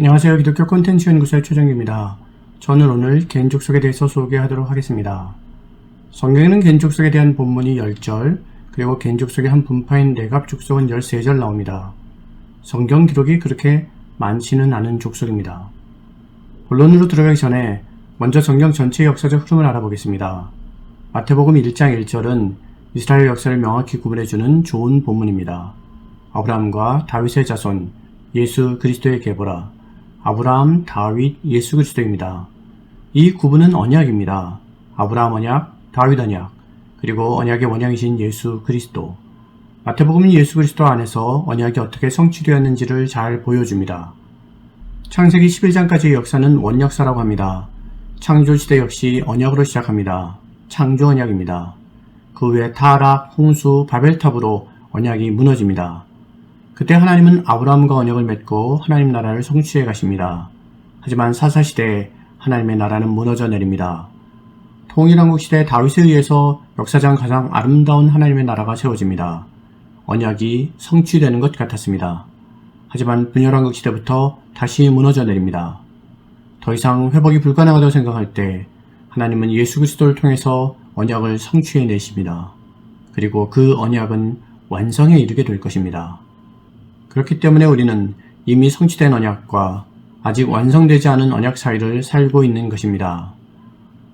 안녕하세요. 기독교 콘텐츠 연구소의 최정규입니다. 저는 오늘 개인 족속에 대해서 소개하도록 하겠습니다. 성경에는 개인 족속에 대한 본문이 10절, 그리고 개인 족속의 한 분파인 내갑 족속은 13절 나옵니다. 성경 기록이 그렇게 많지는 않은 족속입니다. 본론으로 들어가기 전에 먼저 성경 전체의 역사적 흐름을 알아보겠습니다. 마태복음 1장 1절은 이스라엘 역사를 명확히 구분해주는 좋은 본문입니다. 아브라함과 다윗의 자손, 예수 그리스도의 계보라, 아브라함, 다윗, 예수 그리스도입니다. 이 구분은 언약입니다. 아브라함 언약, 다윗 언약, 그리고 언약의 원양이신 예수 그리스도. 마태복음은 예수 그리스도 안에서 언약이 어떻게 성취되었는지를 잘 보여줍니다. 창세기 11장까지의 역사는 원역사라고 합니다. 창조시대 역시 언약으로 시작합니다. 창조 언약입니다. 그 후에 타락, 홍수, 바벨탑으로 언약이 무너집니다. 그때 하나님은 아브라함과 언약을 맺고 하나님 나라를 성취해 가십니다. 하지만 사사시대에 하나님의 나라는 무너져 내립니다. 통일한국 시대 다윗에 의해서 역사상 가장 아름다운 하나님의 나라가 세워집니다. 언약이 성취되는 것 같았습니다. 하지만 분열한국 시대부터 다시 무너져 내립니다. 더 이상 회복이 불가능하다고 생각할 때 하나님은 예수 그리스도를 통해서 언약을 성취해 내십니다. 그리고 그 언약은 완성에 이르게 될 것입니다. 그렇기 때문에 우리는 이미 성취된 언약과 아직 완성되지 않은 언약 사이를 살고 있는 것입니다.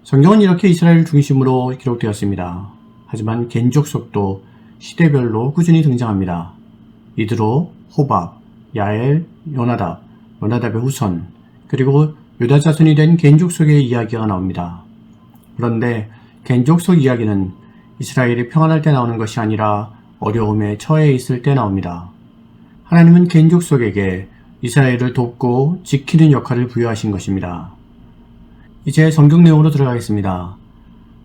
성경은 이렇게 이스라엘 중심으로 기록되었습니다. 하지만 겐족 속도 시대별로 꾸준히 등장합니다. 이드로, 호밥, 야엘, 요나답, 요나답의 후손, 그리고 유다 자손이 된 겐족 속의 이야기가 나옵니다. 그런데 겐족 속 이야기는 이스라엘이 평안할 때 나오는 것이 아니라 어려움에 처해 있을 때 나옵니다. 하나님은 겐족 속에게 이스라엘을 돕고 지키는 역할을 부여하신 것입니다. 이제 성경 내용으로 들어가겠습니다.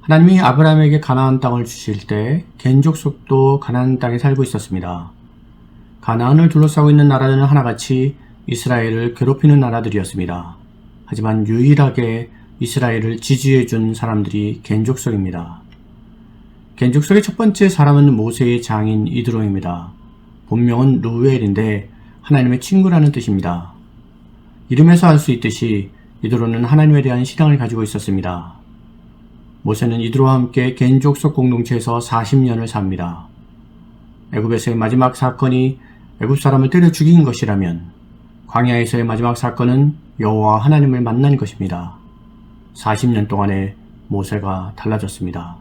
하나님이 아브라함에게 가나안 땅을 주실 때 겐족 속도 가나안 땅에 살고 있었습니다. 가나안을 둘러싸고 있는 나라들은 하나같이 이스라엘을 괴롭히는 나라들이었습니다. 하지만 유일하게 이스라엘을 지지해 준 사람들이 겐족속입니다. 겐족속의 첫 번째 사람은 모세의 장인 이드로입니다. 본명은 루엘인데 하나님의 친구라는 뜻입니다. 이름에서 알 수 있듯이 이드로는 하나님에 대한 신앙을 가지고 있었습니다. 모세는 이드로와 함께 겐족속 공동체에서 40년을 삽니다. 애굽에서의 마지막 사건이 애굽 사람을 때려 죽인 것이라면 광야에서의 마지막 사건은 여호와 하나님을 만난 것입니다. 40년 동안에 모세가 달라졌습니다.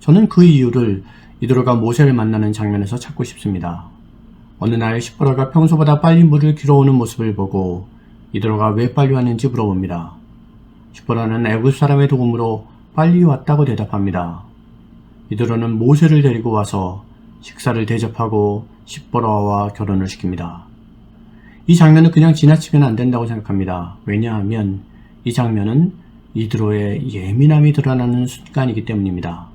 저는 그 이유를 이드로가 모세를 만나는 장면에서 찾고 싶습니다. 어느 날 시보라가 평소보다 빨리 물을 길어오는 모습을 보고 이드로가 왜 빨리 왔는지 물어봅니다. 시보라는 애굽 사람의 도움으로 빨리 왔다고 대답합니다. 이드로는 모세를 데리고 와서 식사를 대접하고 시보라와 결혼을 시킵니다. 이 장면은 그냥 지나치면 안 된다고 생각합니다. 왜냐하면 이 장면은 이드로의 예민함이 드러나는 순간이기 때문입니다.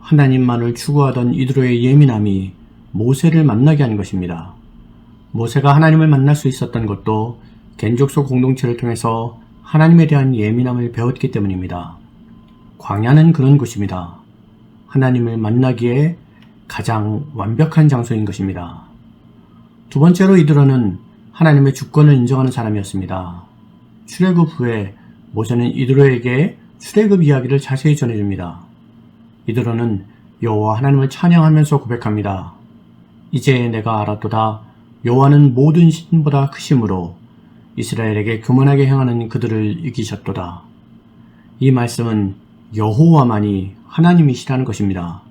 하나님만을 추구하던 이드로의 예민함이 모세를 만나게 한 것입니다. 모세가 하나님을 만날 수 있었던 것도 겐족속 공동체를 통해서 하나님에 대한 예민함을 배웠기 때문입니다. 광야는 그런 곳입니다. 하나님을 만나기에 가장 완벽한 장소인 것입니다. 두 번째로 이드로는 하나님의 주권을 인정하는 사람이었습니다. 출애굽 후에 모세는 이드로에게 출애굽 이야기를 자세히 전해줍니다. 이드로는 여호와 하나님을 찬양하면서 고백합니다. 이제 내가 알았도다. 여호와는 모든 신보다 크심으로 이스라엘에게 교만하게 행하는 그들을 이기셨도다. 이 말씀은 여호와만이 하나님이시라는 것입니다.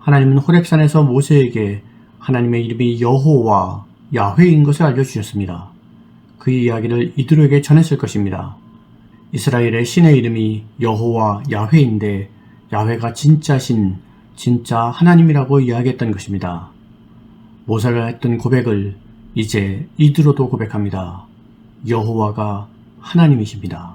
하나님은 호렉산에서 모세에게 하나님의 이름이 여호와 야훼인 것을 알려주셨습니다. 그 이야기를 이들에게 전했을 것입니다. 이스라엘의 신의 이름이 여호와 야훼인데 야훼가 진짜 신, 진짜 하나님이라고 이야기했던 것입니다. 모세가 했던 고백을 이제 이드로도 고백합니다. 여호와가 하나님이십니다.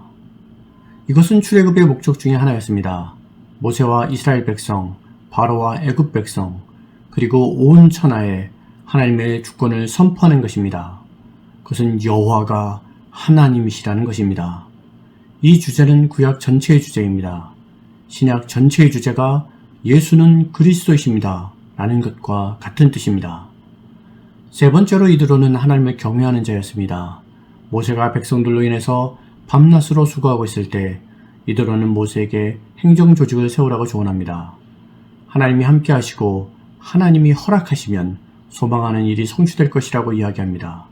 이것은 출애굽의 목적 중의 하나였습니다. 모세와 이스라엘 백성, 바로와 애굽 백성, 그리고 온 천하에 하나님의 주권을 선포하는 것입니다. 그것은 여호와가 하나님이시라는 것입니다. 이 주제는 구약 전체의 주제입니다. 신약 전체의 주제가 예수는 그리스도이십니다. 라는 것과 같은 뜻입니다. 세 번째로 이드로는 하나님을 경외하는 자였습니다. 모세가 백성들로 인해서 밤낮으로 수고하고 있을 때 이들로는 모세에게 행정 조직을 세우라고 조언합니다. 하나님이 함께 하시고 하나님이 허락하시면 소망하는 일이 성취될 것이라고 이야기합니다.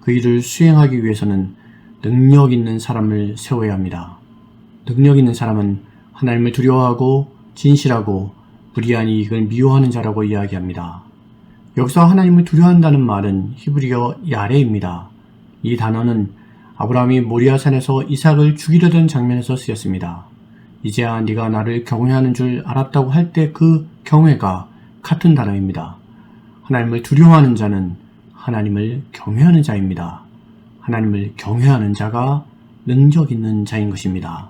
그 일을 수행하기 위해서는 능력 있는 사람을 세워야 합니다. 능력 있는 사람은 하나님을 두려워하고 진실하고 불의한 이익을 미워하는 자라고 이야기합니다. 여기서 하나님을 두려워한다는 말은 히브리어 야레입니다. 이 단어는 아브라함이 모리아산에서 이삭을 죽이려던 장면에서 쓰였습니다. 이제야 네가 나를 경외하는 줄 알았다고 할 때 그 경외가 같은 단어입니다. 하나님을 두려워하는 자는 하나님을 경외하는 자입니다. 하나님을 경외하는 자가 능력 있는 자인 것입니다.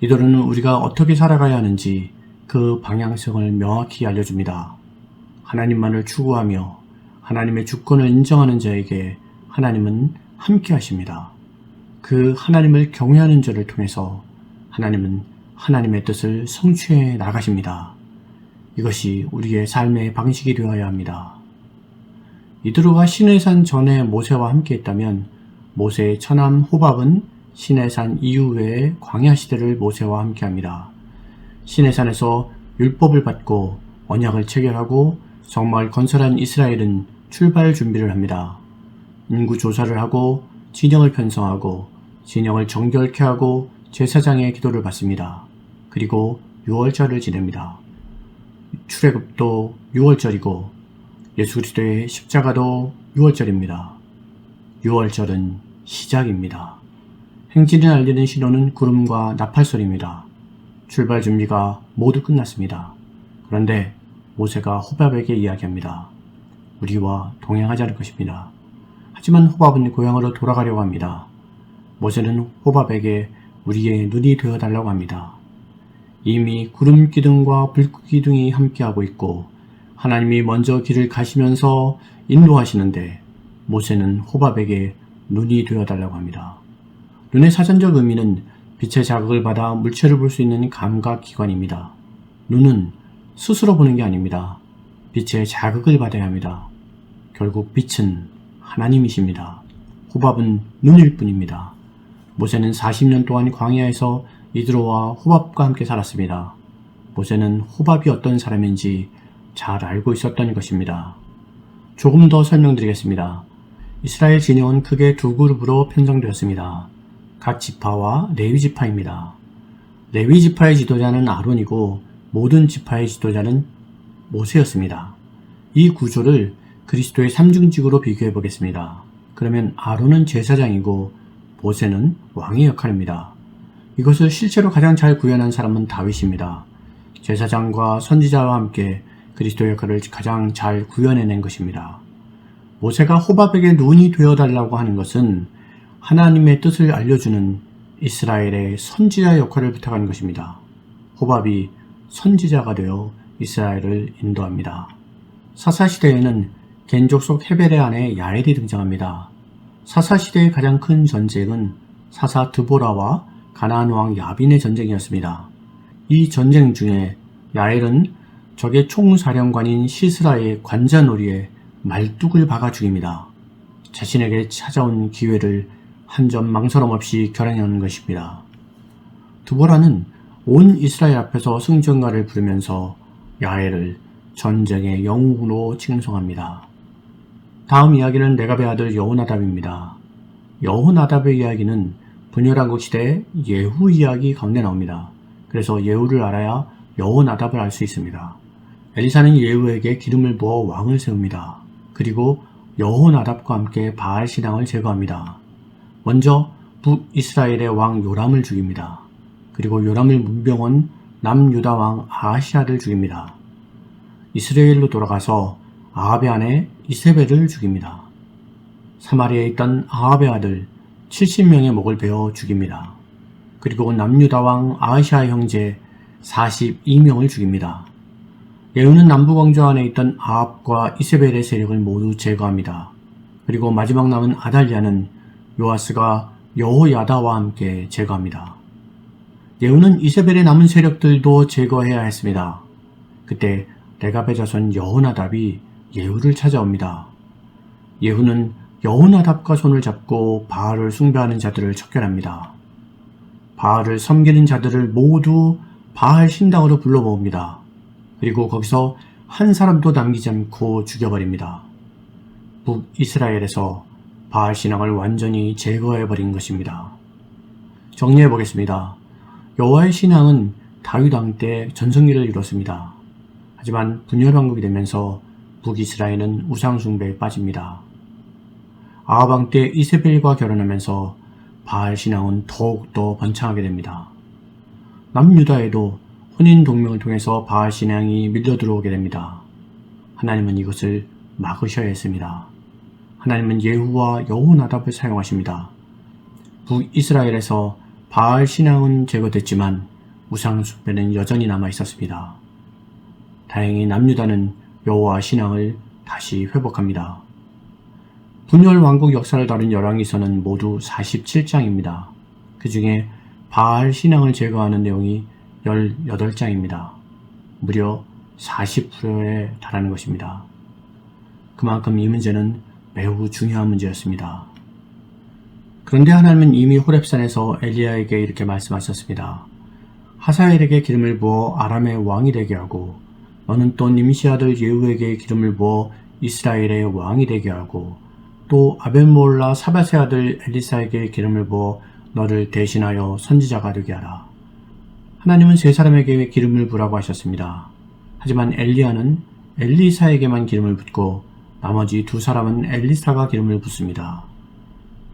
이들은 우리가 어떻게 살아가야 하는지 그 방향성을 명확히 알려줍니다. 하나님만을 추구하며 하나님의 주권을 인정하는 자에게 하나님은 함께 하십니다. 그 하나님을 경외하는 자를 통해서 하나님은 하나님의 뜻을 성취해 나가십니다. 이것이 우리의 삶의 방식이 되어야 합니다. 이드로가 시내산 전에 모세와 함께 했다면 모세의 처남 호밥은 시내산 이후에 광야 시대를 모세와 함께 합니다. 시내산에서 율법을 받고 언약을 체결하고 정말 건설한 이스라엘은 출발 준비를 합니다. 인구 조사를 하고 진영을 편성하고 진영을 정결케 하고 제사장의 기도를 받습니다. 그리고 6월절을 지냅니다. 출애굽도 6월절이고 예수 그리스도의 십자가도 6월절입니다. 6월절은 시작입니다. 행진을 알리는 신호는 구름과 나팔 소리입니다. 출발 준비가 모두 끝났습니다. 그런데 모세가 호밥에게 이야기합니다. 우리와 동행하자는 것입니다. 하지만 호밥은 고향으로 돌아가려고 합니다. 모세는 호밥에게 우리의 눈이 되어 달라고 합니다. 이미 구름 기둥과 불 기둥이 함께하고 있고 하나님이 먼저 길을 가시면서 인도하시는데 모세는 호밥에게 눈이 되어 달라고 합니다. 눈의 사전적 의미는 빛의 자극을 받아 물체를 볼 수 있는 감각 기관입니다. 눈은 스스로 보는 게 아닙니다. 빛의 자극을 받아야 합니다. 결국 빛은 하나님이십니다. 호밥은 눈일 뿐입니다. 모세는 40년 동안 광야에서 이드로와 호밥과 함께 살았습니다. 모세는 호밥이 어떤 사람인지 잘 알고 있었던 것입니다. 조금 더 설명드리겠습니다. 이스라엘 진영은 크게 두 그룹으로 편성되었습니다. 각 지파와 레위 지파입니다. 레위 지파의 지도자는 아론이고 모든 지파의 지도자는 모세였습니다. 이 구조를 그리스도의 삼중직으로 비교해 보겠습니다. 그러면 아론은 제사장이고 모세는 왕의 역할입니다. 이것을 실제로 가장 잘 구현한 사람은 다윗입니다. 제사장과 선지자와 함께 그리스도의 역할을 가장 잘 구현해낸 것입니다. 모세가 호밥에게 눈이 되어달라고 하는 것은 하나님의 뜻을 알려주는 이스라엘의 선지자 역할을 부탁하는 것입니다. 호밥이 선지자가 되어 이스라엘을 인도합니다. 사사시대에는 겐족 속 헤벨의 아내 야엘이 등장합니다. 사사시대의 가장 큰 전쟁은 사사 드보라와 가나안 왕 야빈의 전쟁이었습니다. 이 전쟁 중에 야엘은 적의 총사령관인 시스라의 관자놀이에 말뚝을 박아 죽입니다. 자신에게 찾아온 기회를 한 점 망설임 없이 결행하는 것입니다. 드보라는 온 이스라엘 앞에서 승전가를 부르면서 야엘을 전쟁의 영웅으로 칭송합니다. 다음 이야기는 내가베 아들 여호나답입니다. 여호나답의 이야기는 분열왕국 시대 예후 이야기 가운데 나옵니다. 그래서 예후를 알아야 여호나답을 알 수 있습니다. 엘리사는 예후에게 기름을 부어 왕을 세웁니다. 그리고 여호나답과 함께 바알 신앙을 제거합니다. 먼저 북이스라엘의 왕 요람을 죽입니다. 그리고 요람을 문병원 남유다 왕 아하시아를 죽입니다. 이스라엘로 돌아가서 아합의 아내 이세벨을 죽입니다. 사마리아에 있던 아합의 아들 70명의 목을 베어 죽입니다. 그리고 남유다 왕 아하시아 형제 42명을 죽입니다. 예후는 남부광조 안에 있던 아합과 이세벨의 세력을 모두 제거합니다. 그리고 마지막 남은 아달리아는 요아스가 여호야다와 함께 제거합니다. 예후는 이세벨의 남은 세력들도 제거해야 했습니다. 그때 레갑의 자손 여호나답이 예후를 찾아옵니다. 예후는 여호나답과 손을 잡고 바알을 숭배하는 자들을 척결합니다. 바알을 섬기는 자들을 모두 바알 신당으로 불러 모읍니다. 그리고 거기서 한 사람도 남기지 않고 죽여버립니다. 북이스라엘에서 바알 신앙을 완전히 제거해 버린 것입니다. 정리해 보겠습니다. 여호와의 신앙은 다윗 왕 때 전성기를 이뤘습니다. 하지만 분열 왕국이 되면서 북이스라엘은 우상 숭배에 빠집니다. 아합 왕 때 이세벨과 결혼하면서 바알 신앙은 더욱더 번창하게 됩니다. 남유다에도 혼인 동맹을 통해서 바알 신앙이 밀려 들어오게 됩니다. 하나님은 이것을 막으셔야 했습니다. 하나님은 예후와 여호나답을 사용하십니다. 북이스라엘에서 바알 신앙은 제거됐지만 우상 숭배는 여전히 남아 있었습니다. 다행히 남유다는 여호와 신앙을 다시 회복합니다. 분열 왕국 역사를 다룬 열왕기서는 모두 47장입니다. 그 중에 바알 신앙을 제거하는 내용이 18장입니다. 무려 40%에 달하는 것입니다. 그만큼 이 문제는 매우 중요한 문제였습니다. 그런데 하나님은 이미 호렙산에서 엘리야에게 이렇게 말씀하셨습니다. 하사엘에게 기름을 부어 아람의 왕이 되게 하고 너는 또 님시 아들 예후에게 기름을 부어 이스라엘의 왕이 되게 하고 또 아벤몰라 사바세 아들 엘리사에게 기름을 부어 너를 대신하여 선지자가 되게 하라. 하나님은 세 사람에게 기름을 부라고 하셨습니다. 하지만 엘리야는 엘리사에게만 기름을 붓고 나머지 두 사람은 엘리사가 기름을 붓습니다.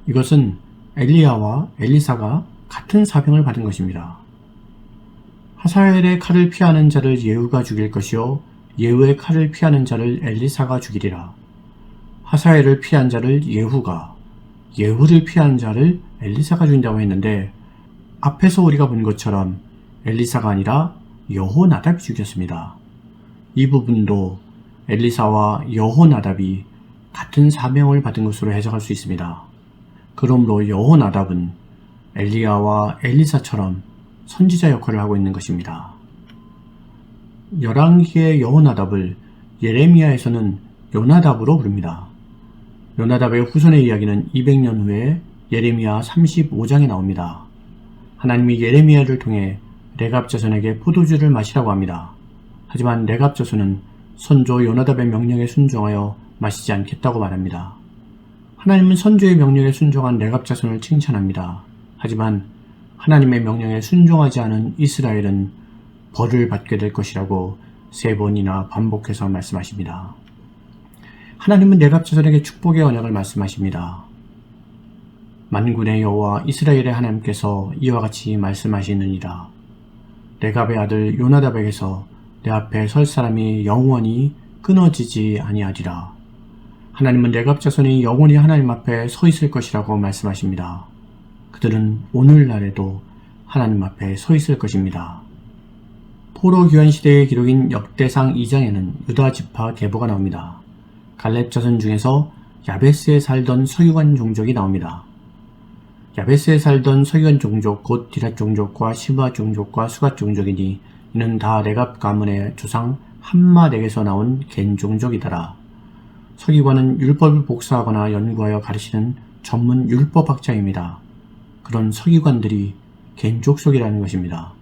이것은 엘리야와 엘리사가 같은 사병을 받은 것입니다. 하사엘의 칼을 피하는 자를 예후가 죽일 것이요 예후의 칼을 피하는 자를 엘리사가 죽이리라. 하사엘을 피한 자를 예후가 예후를 피한 자를 엘리사가 죽인다고 했는데 앞에서 우리가 본 것처럼 엘리사가 아니라 여호나답이 죽였습니다. 이 부분도 엘리사와 여호나답이 같은 사명을 받은 것으로 해석할 수 있습니다. 그러므로 여호나답은 엘리야와 엘리사처럼 선지자 역할을 하고 있는 것입니다. 열왕기의 여호나답을 예레미야에서는 요나답으로 부릅니다. 요나답의 후손의 이야기는 200년 후에 예레미야 35장에 나옵니다. 하나님이 예레미야를 통해 레갑 자손에게 포도주를 마시라고 합니다. 하지만 레갑 자손은 선조 요나답의 명령에 순종하여 마시지 않겠다고 말합니다. 하나님은 선조의 명령에 순종한 레갑 자손을 칭찬합니다. 하지만 하나님의 명령에 순종하지 않은 이스라엘은 벌을 받게 될 것이라고 세 번이나 반복해서 말씀하십니다. 하나님은 레갑 자손에게 축복의 언약을 말씀하십니다. 만군의 여호와 이스라엘의 하나님께서 이와 같이 말씀하시느니라. 레갑의 아들 요나답에게서 내 앞에 설 사람이 영원히 끊어지지 아니하리라. 하나님은 레갑 자손이 영원히 하나님 앞에 서 있을 것이라고 말씀하십니다. 그들은 오늘날에도 하나님 앞에 서 있을 것입니다. 포로 교환 시대의 기록인 역대상 2장에는 유다 지파 계보가 나옵니다. 갈렙 자손 중에서 야베스에 살던 서유관 종족이 나옵니다. 야베스에 살던 서유관 종족 곧 디랏 종족과 시바 종족과 수갓 종족이니 이는 다 레갑 가문의 조상 한마덱에서 나온 겐 종족이더라. 서기관은 율법을 복사하거나 연구하여 가르치는 전문 율법학자입니다. 그런 서기관들이 겐 족속이라는 것입니다.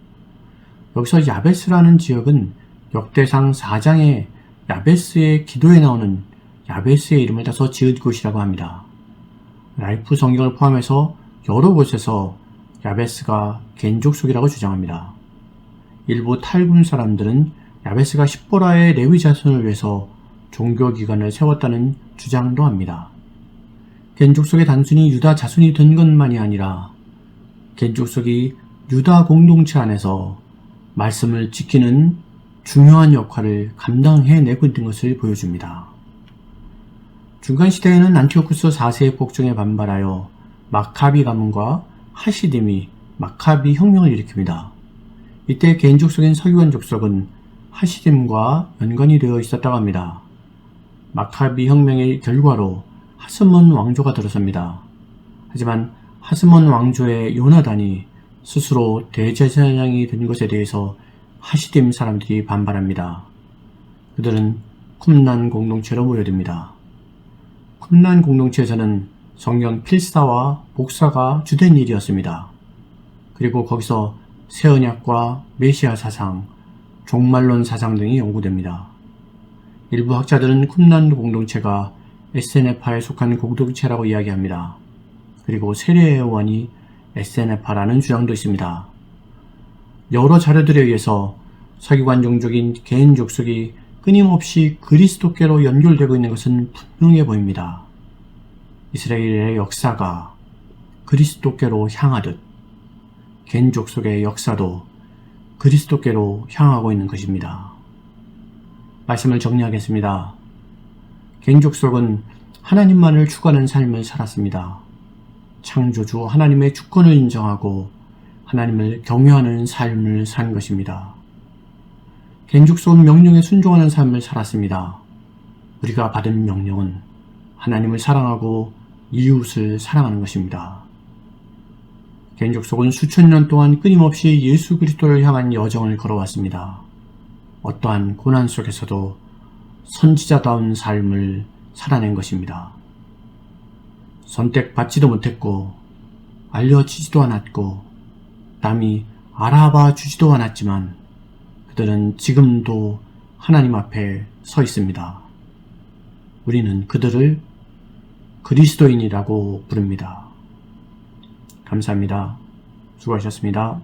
여기서 야베스라는 지역은 역대상 4장의 야베스의 기도에 나오는 야베스의 이름을 따서 지은 곳이라고 합니다. 라이프 성경을 포함해서 여러 곳에서 야베스가 겐족속이라고 주장합니다. 일부 탈군 사람들은 야베스가 십보라의 레위 자손을 위해서 종교기관을 세웠다는 주장도 합니다. 겐족속이 단순히 유다 자손이 된 것만이 아니라 겐족 속이 유다 공동체 안에서 말씀을 지키는 중요한 역할을 감당해내고 있는 것을 보여줍니다. 중간시대에는 안티오쿠스 4세의 폭정에 반발하여 마카비 가문과 하시딤이 마카비 혁명을 일으킵니다. 이때 개인 족 속인 서기관 족속은 하시딤과 연관이 되어 있었다고 합니다. 마카비 혁명의 결과로 하스몬 왕조가 들어섭니다. 하지만 하스몬 왕조의 요나단이 스스로 대제사장이 된 것에 대해서 하시딤 사람들이 반발합니다. 그들은 쿰난 공동체로 모여듭니다. 쿰란 공동체에서는 성경 필사와 복사가 주된 일이었습니다. 그리고 거기서 새 언약과 메시아 사상, 종말론 사상 등이 연구됩니다. 일부 학자들은 쿰란 공동체가 SNF파에 속한 공동체라고 이야기합니다. 그리고 세례 요한이 SNF파라는 주장도 있습니다. 여러 자료들에 의해서 서기관 종족인 개인 족속이 끊임없이 그리스도께로 연결되고 있는 것은 분명해 보입니다. 이스라엘의 역사가 그리스도께로 향하듯 개인 족속의 역사도 그리스도께로 향하고 있는 것입니다. 말씀을 정리하겠습니다. 개인 족속은 하나님만을 추구하는 삶을 살았습니다. 창조주 하나님의 주권을 인정하고 하나님을 경외하는 삶을 산 것입니다. 겐죽속은 명령에 순종하는 삶을 살았습니다. 우리가 받은 명령은 하나님을 사랑하고 이웃을 사랑하는 것입니다. 겐족속은 수천 년 동안 끊임없이 예수 그리스도를 향한 여정을 걸어왔습니다. 어떠한 고난 속에서도 선지자다운 삶을 살아낸 것입니다. 선택받지도 못했고 알려지지도 않았고 남이 알아봐 주지도 않았지만 그들은 지금도 하나님 앞에 서 있습니다. 우리는 그들을 그리스도인이라고 부릅니다. 감사합니다. 수고하셨습니다.